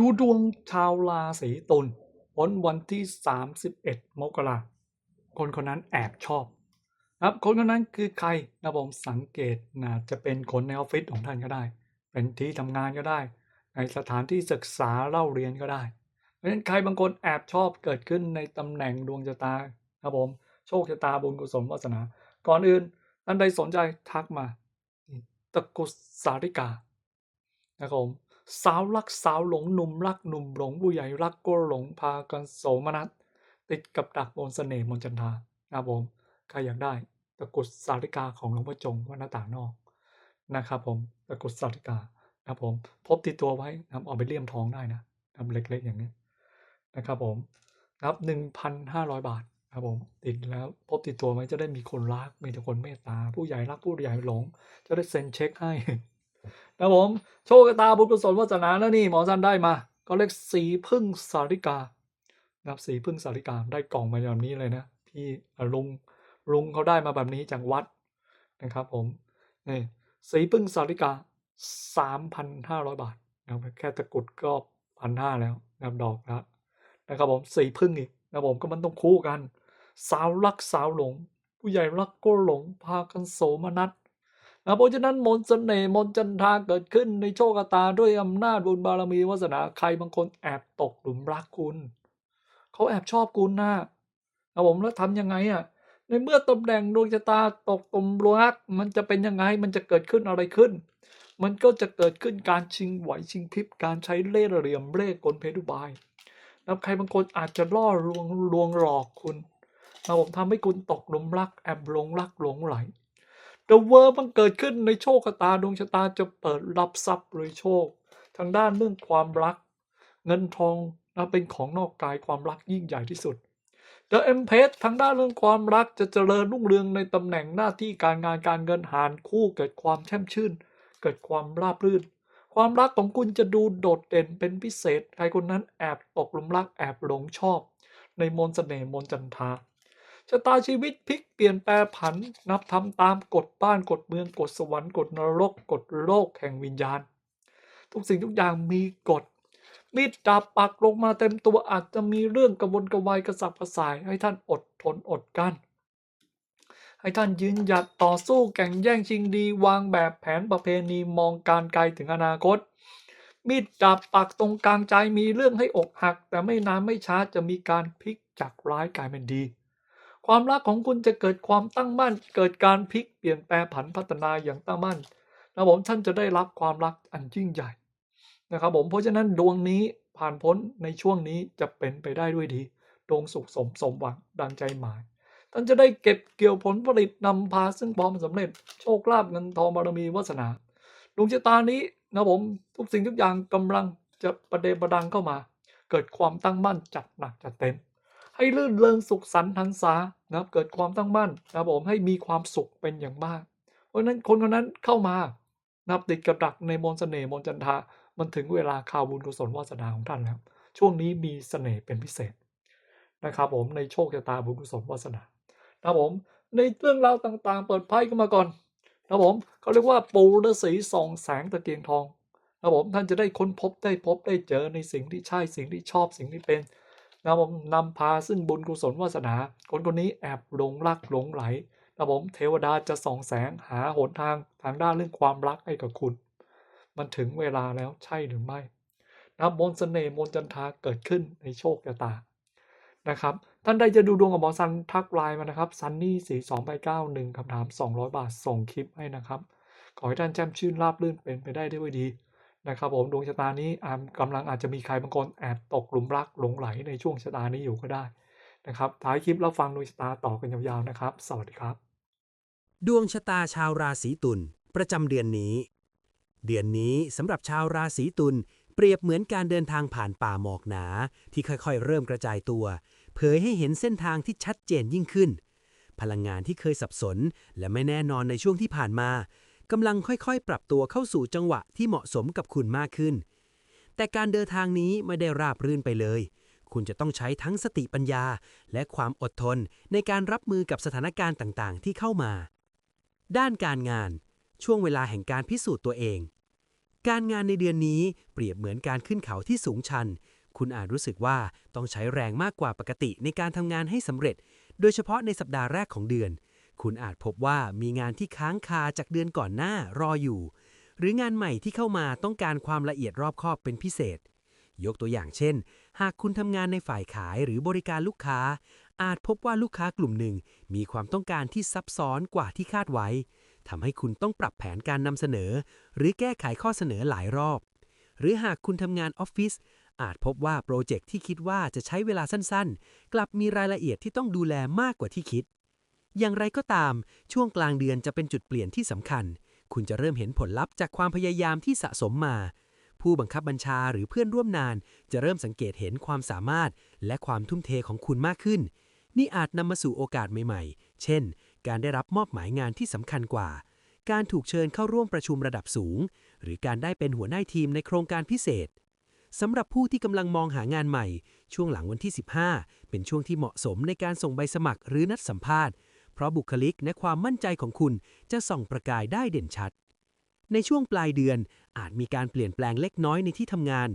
ดูดวงชาวราศีตุลพ้นวันที่ 31 มกราคนคนนั้นแอบชอบนะครับคนคนนั้นคือใครนะผมสังเกตนะจะเป็นคนในออฟฟิศของท่านก็ได้ เป็นที่ทำงานก็ได้ ในสถานที่ศึกษาเล่าเรียนก็ได้ เพราะฉะนั้นใครบางคนแอบชอบเกิดขึ้นในตำแหน่งดวงชะตาครับผมโชคชะตาบุญกุศลวาสนา ก่อนอื่นท่านใดสนใจทักมาตะกุสาริกานะครับผม สาวรักสาวหลงหนุ่มรักหนุ่มหลงผู้ใหญ่รักก็หลงพากันโสมนัสติดกับดักบนเสน่ห์มนจันทานะครับผมใครอยากได้ตะกุดสาริกาของหลวงพ่อจงวัดหน้าต่างนอกนะครับผมตะกุดสาริกานะครับผมพบติดตัวไว้นะครับเอาไปเลี่ยมทองได้นะนะครับเล็กๆอย่างนี้นะครับผมนะครับหนึ่งพันห้าร้อยบาทครับผมติดแล้วพบติดตัวไว้จะได้มีคนรักมีแต่คนเมตตาผู้ใหญ่รักผู้ใหญ่หลง จะได้เซ็นเช็คให้ นะผมโชคตาบุญกุศลวาสนาแล้วนี่หมอจันได้มา ก็เรียกสีพึ่งสาริกานะครับสีพึ่งสาริกาได้กล่องมาแบบนี้เลยนะที่ลุงลุงเขาได้มาแบบนี้จากวัดนะครับ ผมนี่สีพึ่งสาริกาสามพันห้าร้อยบาทนะครับแค่ตะกรุดก็พันห้าแล้วนะครับดอกแล้วนะครับผมสีพึ่งอีกนะผมก็มันต้องคู่กัน สาวรักสาวหลง ผู้ใหญ่รักก็หลงพากันโสมนัส เพราะฉะนั้นมนต์เสน่ห์มนต์จันทาเกิดขึ้นในโชคตาด้วยอำนาจบุญบารมีวาสนาใครบางคนแอบตกหลุมรักคุณ เขาแอบชอบคุณนะนะผมแล้วทำยังไงอะ ในเมื่อตำแหน่งดวงชะตาตกตมรักมันจะเป็นยังไงมันจะเกิดขึ้นอะไรขึ้น มันก็จะเกิดขึ้นการชิงไหวชิงพริบการใช้เล่ห์เหลี่ยมเล่ห์กลเพทุบายแล้วใครบางคนอาจจะล่อลวงลวงหลอกคุณนะผมทำให้คุณตกหลุมรักแอบหลงรักหลงไหล The World มันเกิดขึ้นในโชคชะตาดวงชะตาจะเปิดรับทรัพย์รวยโชค ทางด้านเรื่องความรัก เงินทองนะเป็นของนอกกายความรักยิ่งใหญ่ที่สุด The Empress ทางด้านเรื่องความรักจะเจริญรุ่งเรืองในตำแหน่งหน้าที่การงานการเงินหารคู่เกิดความแช่มชื่น เกิดความราบรื่น ความรักของคุณจะดูโดดเด่นเป็นพิเศษ ใครคนนั้นแอบตกหลุมรักแอบหลงชอบ ในมนต์เสน่ห์มนต์จันทา ชะตาชีวิตพลิกเปลี่ยนแปลผัน นับทำตามกฎบ้านกฎเมืองกฎสวรรค์กฎนรกกฎโลกแห่งวิญญาณ ทุกสิ่งทุกอย่างมีกฎมีดดาบปักลงมาเต็มตัวอาจจะมีเรื่องกระวนกระวายกระสับกระส่าย ให้ท่านอดทนอดกลั้นให้ท่านยืนหยัดต่อสู้แข่งแย่งชิงดี วางแบบแผนประเพณีมองการไกลถึงอนาคต มีดดาบปักตรงกลางใจมีเรื่องให้อกหัก แต่ไม่นานไม่ช้าจะมีการพลิกจากร้ายกลายเป็นดี ความรักของคุณจะเกิดความตั้งมั่น เกิดการพลิกเปลี่ยนแปลผันพัฒนาอย่างตั้งมั่นนะผมท่านจะได้รับความรักอันยิ่งใหญ่นะครับผมเพราะฉะนั้นดวงนี้ผ่านพ้นในช่วงนี้จะเป็นไปได้ด้วยดีดวงสุขสมสมหวังดังใจหมาย ท่านจะได้เก็บเกี่ยวผลผลิตนำพาซึ่งความสำเร็จโชคลาภเงินทองบารมีวาสนาดวงชะตานี้นะผมทุกสิ่งทุกอย่างกำลังจะประเดประดังเข้ามา เกิดความตั้งมั่นจัดหนักจัดเต็ม ให้ลื่นเริงสุขสันต์หันษานะครับเกิดความตั้งมั่นนะครับผมให้มีความสุขเป็นอย่างมาก เพราะฉะนั้นคนคนนั้นเข้ามานะครับติดกับดักในมนต์เสน่ห์มนจันทามันถึงเวลาข่าวบุญกุศลวาสนาของท่านแล้ว ช่วงนี้มีเสน่ห์เป็นพิเศษนะครับผมในโชคชะตาบุญกุศลวาสนานะครับผมในเรื่องราวต่างๆ เปิดไพ่กันมาก่อนนะครับผมเขาเรียกว่าปูฤาษีส่องแสงตะเกียงทองนะครับผมท่านจะได้ค้นพบได้พบได้เจอในสิ่งที่ใช่สิ่งที่ชอบสิ่งที่เป็น นะครับผมนำพาซึ่งบุญกุศลวาสนา คนคนนี้แอบหลงรักหลงไหลนะครับผมเทวดาจะส่องแสงหาหนทางทางด้านเรื่องความรักให้กับคุณ มันถึงเวลาแล้วใช่หรือไม่นะมนต์เสน่ห์มนจันทาเกิดขึ้นในโชคชะตานะครับท่านใดจะดูดวงกับหมอซันทักไลน์มานะครับซันนี่สี่สองไปเก้าหนึ่งคำถามสองร้อยบาทส่งคลิปให้นะครับ ขอให้ท่านแจ่มชื่นราบรื่นเป็นไปได้ด้วยดี นะครับผมดวงชะตานี้อามกำลังอาจจะมีใครบางคนแอบตกหลุมรักหลงไหลในช่วงชะตานี้อยู่ก็ได้นะครับท้ายคลิปเราฟังดวงชะตาต่อกันยาวๆนะครับ สวัสดีครับ ดวงชะตาชาวราศีตุลประจำเดือนนี้ เดือนนี้สำหรับชาวราศีตุลเปรียบเหมือนการเดินทางผ่านป่าหมอกหนา ที่ค่อยๆ เริ่มกระจายตัว เผยให้เห็นเส้นทางที่ชัดเจนยิ่งขึ้น พลังงานที่เคยสับสน และไม่แน่นอนในช่วงที่ผ่านมา กำลังค่อยๆ ปรับตัวเข้าสู่จังหวะที่เหมาะสมกับคุณมากขึ้น แต่การเดินทางนี้ไม่ได้ราบรื่นไปเลย คุณจะต้องใช้ทั้งสติปัญญา และความอดทนในการรับมือกับสถานการณ์ต่างๆ ที่เข้ามา ด้านการงาน ช่วงเวลาแห่งการพิสูจน์ตัวเอง การงานในเดือนนี้เปรียบเหมือนการขึ้นเขาที่สูงชัน คุณอาจรู้สึกว่าต้องใช้แรงมากกว่าปกติในการทำงานให้สำเร็จ โดยเฉพาะในสัปดาห์แรกของเดือน คุณอาจพบว่ามีงานที่ค้างคาจากเดือนก่อนหน้ารออยู่ หรืองานใหม่ที่เข้ามาต้องการความละเอียดรอบคอบเป็นพิเศษ ยกตัวอย่างเช่น หากคุณทำงานในฝ่ายขายหรือบริการลูกค้า อาจพบว่าลูกค้ากลุ่มหนึ่ง มีความต้องการที่ซับซ้อนกว่าที่คาดไว้ทำให้คุณต้องปรับแผนการนำเสนอ หรือแก้ไขข้อเสนอหลายรอบ หรือหากคุณทำงานออฟฟิศอาจพบว่าโปรเจกต์ที่คิดว่าจะใช้เวลาสั้นๆ กลับมีรายละเอียดที่ต้องดูแลมากกว่าที่คิด อย่างไรก็ตาม ช่วงกลางเดือนจะเป็นจุดเปลี่ยนที่สำคัญ คุณจะเริ่มเห็นผลลัพธ์จากความพยายามที่สะสมมา ผู้บังคับบัญชาหรือเพื่อนร่วมงาน จะเริ่มสังเกตเห็นความสามารถ และความทุ่มเทของคุณมากขึ้น นี่อาจนำมาสู่โอกาสใหม่ๆ เช่น การได้รับมอบหมายงานที่สำคัญกว่า การถูกเชิญเข้าร่วมประชุมระดับสูง หรือการได้เป็นหัวหน้าทีมในโครงการพิเศษสำหรับผู้ที่กำลังมองหางานใหม่ ช่วงหลังวันที่ 15 เป็นช่วงที่เหมาะสมในการส่งใบสมัครหรือนัดสัมภาษณ์ เพราะบุคลิกและความมั่นใจของคุณจะส่องประกายได้เด่นชัด ในช่วงปลายเดือนอาจมีการเปลี่ยนแปลงเล็กน้อยในที่ทำงาน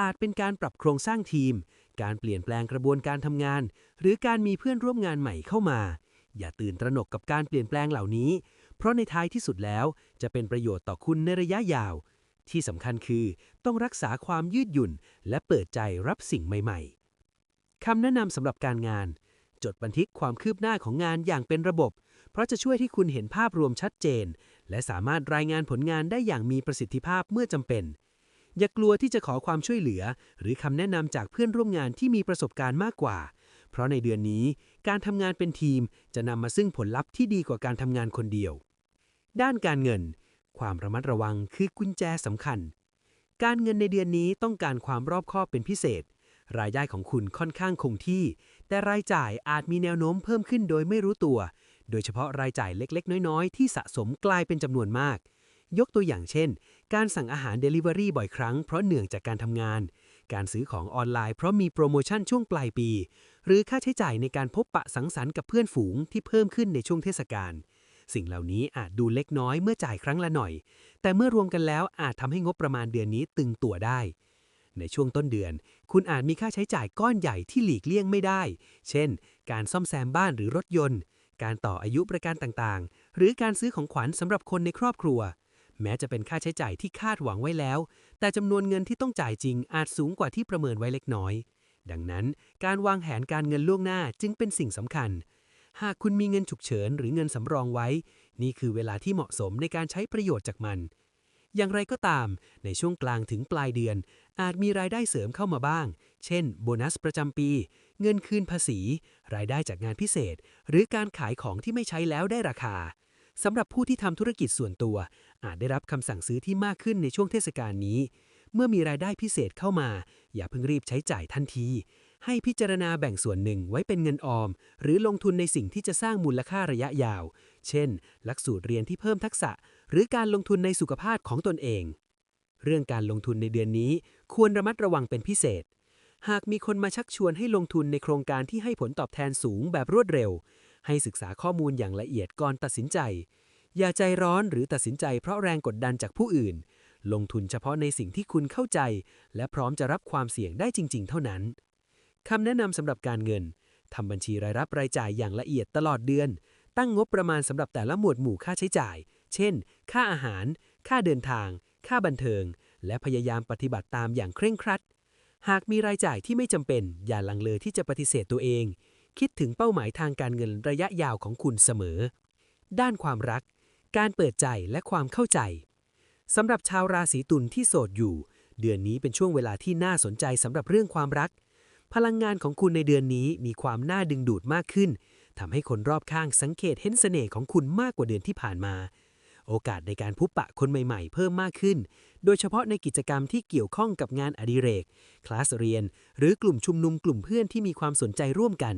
อาจเป็นการปรับโครงสร้างทีม การเปลี่ยนแปลงกระบวนการทำงาน หรือการมีเพื่อนร่วมงานใหม่เข้ามา อย่าตื่นตระหนกกับการเปลี่ยนแปลงเหล่านี้ เพราะในท้ายที่สุดแล้วจะเป็นประโยชน์ต่อคุณในระยะยาว ที่สำคัญคือต้องรักษาความยืดหยุ่น และเปิดใจรับสิ่งใหม่ ๆคำแนะนำสำหรับการงาน จดบันทึกความคืบหน้าของงานอย่างเป็นระบบ เพราะจะช่วยให้คุณเห็นภาพรวมชัดเจน และสามารถรายงานผลงานได้อย่างมีประสิทธิภาพเมื่อจำเป็น อย่ากลัวที่จะขอความช่วยเหลือ หรือคำแนะนำจากเพื่อนร่วมงานที่มีประสบการณ์มากกว่า เพราะในเดือนนี้การทำงานเป็นทีมจะนำมาซึ่งผลลัพธ์ที่ดีกว่าการทำงานคนเดียว ด้านการเงิน ความระมัดระวังคือกุญแจสำคัญ การเงินในเดือนนี้ต้องการความรอบคอบเป็นพิเศษ รายได้ของคุณค่อนข้างคงที่ แต่รายจ่ายอาจมีแนวโน้มเพิ่มขึ้นโดยไม่รู้ตัว โดยเฉพาะรายจ่ายเล็กๆ น้อยๆ ที่สะสมกลายเป็นจำนวนมาก ยกตัวอย่างเช่น การสั่งอาหาร Delivery บ่อยครั้งเพราะเหนื่องจากการทำงาน การซื้อของออนไลน์เพราะมีโปรโมชั่นช่วงปลายปี หรือค่าใช้จ่ายในการพบปะสังสรรค์กับเพื่อนฝูงที่เพิ่มขึ้นในช่วงเทศกาลสิ่งเหล่านี้อาจดูเล็กน้อยเมื่อจ่ายครั้งละหน่อย แต่เมื่อรวมกันแล้วอาจทำให้งบประมาณเดือนนี้ตึงตัวได้ ในช่วงต้นเดือน คุณอาจมีค่าใช้จ่ายก้อนใหญ่ที่หลีกเลี่ยงไม่ได้ เช่น การซ่อมแซมบ้านหรือรถยนต์ การต่ออายุประกันต่างๆ หรือการซื้อของขวัญสำหรับคนในครอบครัว แม้จะเป็นค่าใช้จ่ายที่คาดหวังไว้แล้ว แต่จำนวนเงินที่ต้องจ่ายจริงอาจสูงกว่าที่ประเมินไว้เล็กน้อย ดังนั้น การวางแผนการเงินล่วงหน้าจึงเป็นสิ่งสำคัญหากคุณมีเงินฉุกเฉินหรือเงินสำรองไว้ นี่คือเวลาที่เหมาะสมในการใช้ประโยชน์จากมัน อย่างไรก็ตาม ในช่วงกลางถึงปลายเดือน อาจมีรายได้เสริมเข้ามาบ้าง เช่น โบนัสประจำปี เงินคืนภาษี รายได้จากงานพิเศษ หรือการขายของที่ไม่ใช้แล้วได้ราคาสำหรับผู้ที่ทำธุรกิจส่วนตัว อาจได้รับคำสั่งซื้อที่มากขึ้นในช่วงเทศกาลนี้ เมื่อมีรายได้พิเศษเข้ามา อย่าเพิ่งรีบใช้จ่ายทันที ให้พิจารณาแบ่งส่วนหนึ่งไว้เป็นเงินออม หรือลงทุนในสิ่งที่จะสร้างมูลค่าระยะยาว เช่น หลักสูตรเรียนที่เพิ่มทักษะ หรือการลงทุนในสุขภาพของตนเอง เรื่องการลงทุนในเดือนนี้ควรระมัดระวังเป็นพิเศษ หากมีคนมาชักชวนให้ลงทุนในโครงการที่ให้ผลตอบแทนสูงแบบรวดเร็ว ให้ศึกษาข้อมูลอย่างละเอียดก่อนตัดสินใจ อย่าใจร้อนหรือตัดสินใจเพราะแรงกดดันจากผู้อื่น ลงทุนเฉพาะในสิ่งที่คุณเข้าใจ และพร้อมจะรับความเสี่ยงได้จริง ๆ เท่านั้นคำแนะนำสำหรับการเงินทำบัญชีรายรับรายจ่ายอย่างละเอียดตลอดเดือน ตั้งงบประมาณสำหรับแต่ละหมวดหมู่ค่าใช้จ่าย เช่น ค่าอาหาร ค่าเดินทาง ค่าบันเทิง และพยายามปฏิบัติตามอย่างเคร่งครัด หากมีรายจ่ายที่ไม่จำเป็น อย่าลังเลที่จะปฏิเสธตัวเอง คิดถึงเป้าหมายทางการเงินระยะยาวของคุณเสมอ ด้านความรัก การเปิดใจและความเข้าใจสำหรับชาวราศีตุลที่โสดอยู่ เดือนนี้เป็นช่วงเวลาที่น่าสนใจสำหรับเรื่องความรัก พลังงานของคุณในเดือนนี้มีความน่าดึงดูดมากขึ้นทำให้คนรอบข้างสังเกตเห็นเสน่ห์ของคุณมากกว่าเดือนที่ผ่านมา โอกาสในการพบปะคนใหม่ๆ เพิ่มมากขึ้น โดยเฉพาะในกิจกรรมที่เกี่ยวข้องกับงานอดิเรก คลาสเรียน หรือกลุ่มชุมนุมกลุ่มเพื่อนที่มีความสนใจร่วมกัน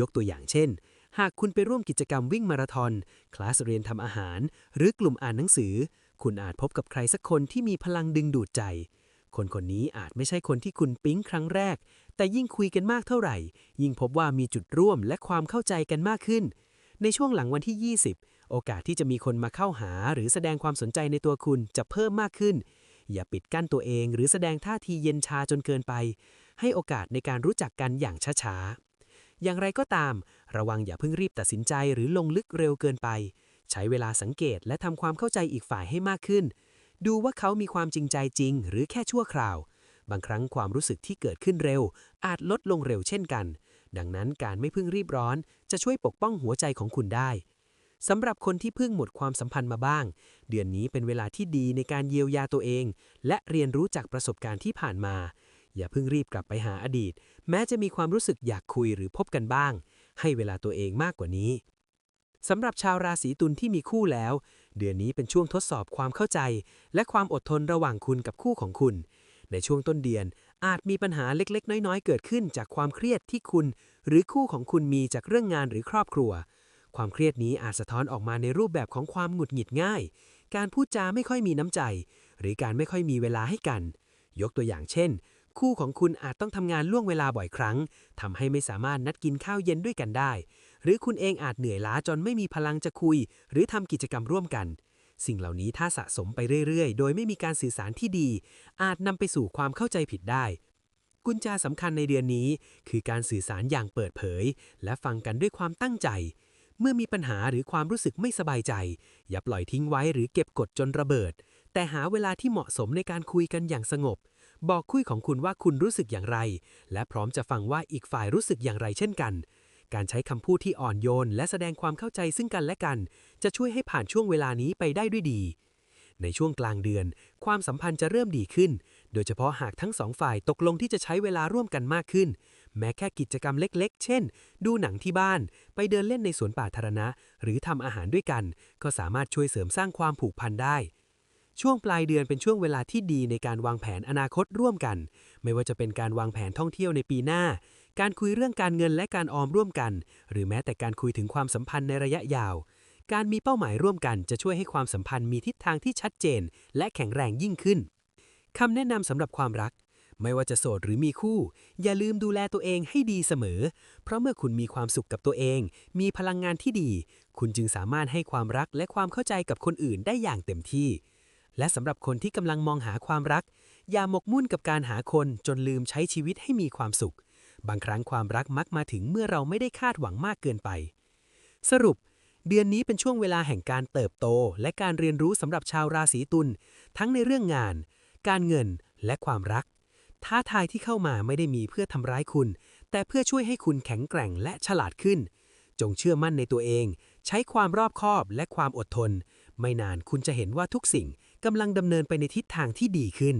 ยกตัวอย่างเช่น หากคุณไปร่วมกิจกรรมวิ่งมาราธอน คลาสเรียนทำอาหาร หรือกลุ่มอ่านหนังสือ คุณอาจพบกับใครสักคนที่มีพลังดึงดูดใจ คนคนนี้อาจไม่ใช่คนที่คุณปิ๊งครั้งแรก แต่ยิ่งคุยกันมากเท่าไหร่ ยิ่งพบว่ามีจุดร่วมและความเข้าใจกันมากขึ้น ในช่วงหลังวันที่ 20 โอกาสที่จะมีคนมาเข้าหาหรือแสดงความสนใจในตัวคุณจะเพิ่มมากขึ้น อย่าปิดกั้นตัวเองหรือแสดงท่าทีเย็นชาจนเกินไป ให้โอกาสในการรู้จักกันอย่างช้าๆ อย่างไรก็ตาม ระวังอย่าเพิ่งรีบตัดสินใจหรือลงลึกเร็วเกินไป ใช้เวลาสังเกตและทำความเข้าใจอีกฝ่ายให้มากขึ้น ดูว่าเขามีความจริงใจจริง หรือแค่ชั่วคราว บางครั้งความรู้สึกที่เกิดขึ้นเร็ว อาจลดลงเร็วเช่นกัน ดังนั้นการไม่พิ่งรีบร้อนจะช่วยปกป้องหัวใจของคุณได้สำหรับคนที่เพิ่งหมดความสัมพันธ์มาบ้าง เดือนนี้เป็นเวลาที่ดีในการเยียวยาตัวเอง และเรียนรู้จากประสบการณ์ที่ผ่านมา อย่าเพิ่งรีบกลับไปหาอดีต แม้จะมีความรู้สึกอยากคุยหรือพบกันบ้าง ให้เวลาตัวเองมากกว่านี้สำหรับชาวราศีตุลที่มีคู่แล้ว เดือนนี้เป็นช่วงทดสอบความเข้าใจ และความอดทนระหว่างคุณกับคู่ของคุณ ในช่วงต้นเดือน อาจมีปัญหาเล็ก ๆ น้อย ๆ เกิดขึ้นจากความเครียดที่คุณ หรือคู่ของคุณมีจากเรื่องงานหรือครอบครัว ความเครียดนี้อาจสะท้อนออกมาในรูปแบบของความหงุดหงิดง่าย การพูดจาไม่ค่อยมีน้ำใจ หรือการไม่ค่อยมีเวลาให้กัน ยกตัวอย่างเช่น คู่ของคุณอาจต้องทำงานล่วงเวลาบ่อยครั้งทำให้ไม่สามารถนัดกินข้าวเย็นด้วยกันได้ หรือคุณเองอาจเหนื่อยล้าจนไม่มีพลังจะคุย หรือทำกิจกรรมร่วมกัน สิ่งเหล่านี้ถ้าสะสมไปเรื่อยๆ โดยไม่มีการสื่อสารที่ดี อาจนำไปสู่ความเข้าใจผิดได้ กุญแจสำคัญในเดือนนี้ คือการสื่อสารอย่างเปิดเผย และฟังกันด้วยความตั้งใจ เมื่อมีปัญหาหรือความรู้สึกไม่สบายใจ อย่าปล่อยทิ้งไว้หรือเก็บกดจนระเบิด แต่หาเวลาที่เหมาะสมในการคุยกันอย่างสงบ บอกคุยของคุณว่าคุณรู้สึกอย่างไร และพร้อมจะฟังว่าอีกฝ่ายรู้สึกอย่างไรเช่นกัน การใช้คำพูดที่อ่อนโยน และแสดงความเข้าใจซึ่งกันและกัน จะช่วยให้ผ่านช่วงเวลานี้ไปได้ด้วยดี ในช่วงกลางเดือน ความสัมพันธ์จะเริ่มดีขึ้น โดยเฉพาะหากทั้งสองฝ่ายตกลงที่จะใช้เวลาร่วมกันมากขึ้น แม้แค่กิจกรรมเล็กๆ เช่น ดูหนังที่บ้าน ไปเดินเล่นในสวนป่าธารณะ หรือทำอาหารด้วยกัน ก็สามารถช่วยเสริมสร้างความผูกพันได้ช่วงปลายเดือนเป็นช่วงเวลาที่ดีในการวางแผนอนาคตร่วมกัน ไม่ว่าจะเป็นการวางแผนท่องเที่ยวในปีหน้า การคุยเรื่องการเงินและการออมร่วมกัน หรือแม้แต่การคุยถึงความสัมพันธ์ในระยะยาว การมีเป้าหมายร่วมกันจะช่วยให้ความสัมพันธ์มีทิศทางที่ชัดเจน และแข็งแรงยิ่งขึ้นคำแนะนำสำหรับความรัก ไม่ว่าจะโสดหรือมีคู่ อย่าลืมดูแลตัวเองให้ดีเสมอ เพราะเมื่อคุณมีความสุขกับตัวเอง มีพลังงานที่ดี คุณจึงสามารถให้ความรักและความเข้าใจกับคนอื่นได้อย่างเต็มที่ และสำหรับคนที่กำลังมองหาความรัก อย่าหมกมุ่นกับการหาคนจนลืมใช้ชีวิตให้มีความสุข บางครั้งความรักมักมาถึงเมื่อเราไม่ได้คาดหวังมากเกินไป สรุป เดือนนี้เป็นช่วงเวลาแห่งการเติบโต และการเรียนรู้สำหรับชาวราศีตุลทั้งในเรื่องงาน การเงินและความรัก ท้าทายที่เข้ามาไม่ได้มีเพื่อทำร้ายคุณ แต่เพื่อช่วยให้คุณแข็งแกร่งและฉลาดขึ้น จงเชื่อมั่นในตัวเอง ใช้ความรอบคอบและความอดทน ไม่นานคุณจะเห็นว่าทุกสิ่งกำลังดำเนินไปในทิศทางที่ดีขึ้น